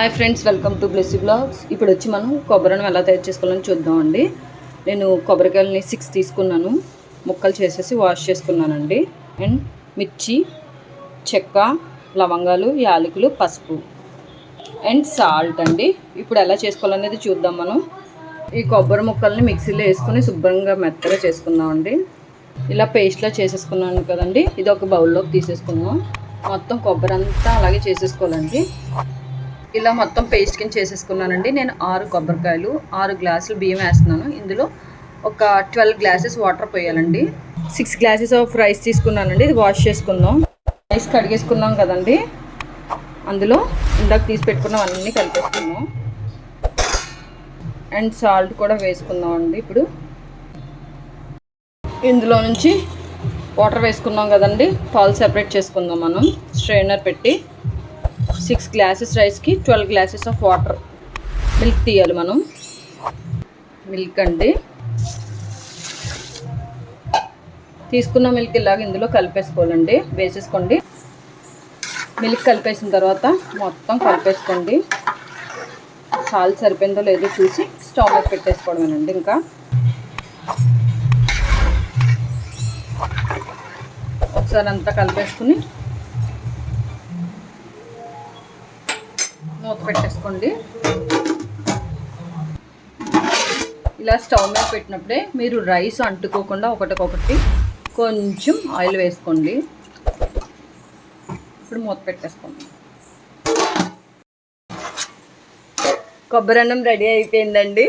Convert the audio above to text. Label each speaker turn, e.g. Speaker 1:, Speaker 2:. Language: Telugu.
Speaker 1: Hi friends welcome to Blessy blogs ఇప్పుడు వచ్చి మనం కొబ్బరిని ఎలా తయారు చేసుకోవాలని చూద్దామండి. నేను కొబ్బరికాయలని సిక్స్ తీసుకున్నాను. ముక్కలు చేసేసి వాష్ చేసుకున్నానండి. అండ్ మిర్చి చెక్క లవంగాలు యాలకులు పసుపు. అండ్ సాల్ట్ అండి. ఇప్పుడు ఎలా చేసుకోవాలనేది చూద్దాం మనం. ఈ కొబ్బరి ముక్కల్ని మిక్సీలో వేసుకొని శుభ్రంగా మెత్తగా చేసుకుందామండి. ఇలా పేస్ట్లా చేసేసుకున్నాను కదండి. ఇది ఒక బౌల్లోకి తీసేసుకుందాం. మొత్తం కొబ్బరి అంతా అలాగే చేసేసుకోవాలండి. ఇలా మొత్తం పేస్ట్ కింద చేసేసుకున్నానండి. నేను ఆరు కొబ్బరికాయలు ఆరు గ్లాసులు బియ్యం వేస్తున్నాను. ఇందులో ఒక ట్వెల్వ్ గ్లాసెస్ వాటర్ పోయాలండి. సిక్స్ గ్లాసెస్ ఆఫ్ రైస్ తీసుకున్నానండి. ఇది వాష్ చేసుకుందాం. రైస్ కడిగేసుకున్నాం కదండి. అందులో ఇందాక తీసి పెట్టుకున్నాం అన్నీ కలిపేసుకుందాం. అండ్ సాల్ట్ కూడా వేసుకుందాం అండి ఇప్పుడు. ఇందులో నుంచి వాటర్ వేసుకున్నాం కదండి. పాలు సెపరేట్ చేసుకుందాం మనం. స్ట్రైనర్ పెట్టి. సిక్స్ గ్లాసెస్ రైస్కి twelve glasses of water milk తీయాలి మనం. మిల్క్ అండి. తీసుకున్న మిల్క్ ఇలాగ ఇందులో కలిపేసుకోవాలండి. వేసేసుకోండి. మిల్క్ కలిపేసిన తర్వాత మొత్తం కలిపేసుకోండి. సాల్ట్ సరిపోయిందో లేదో చూసి స్టవ్ మీద పెట్టేసుకోవడమేనండి ఇంకా. ఒకసారి అంతా కలిపేసుకుని మూత పెట్టేసుకోండి. ఇలా స్టవ్ మీద పెట్టినప్పుడే మీరు రైస్ అంటుకోకుండా ఒకటికొకటి కొంచెం ఆయిల్ వేసుకోండి. ఇప్పుడు మూత పెట్టేసుకోండి. కొబ్బరి అన్నం రెడీ అయిపోయిందండి.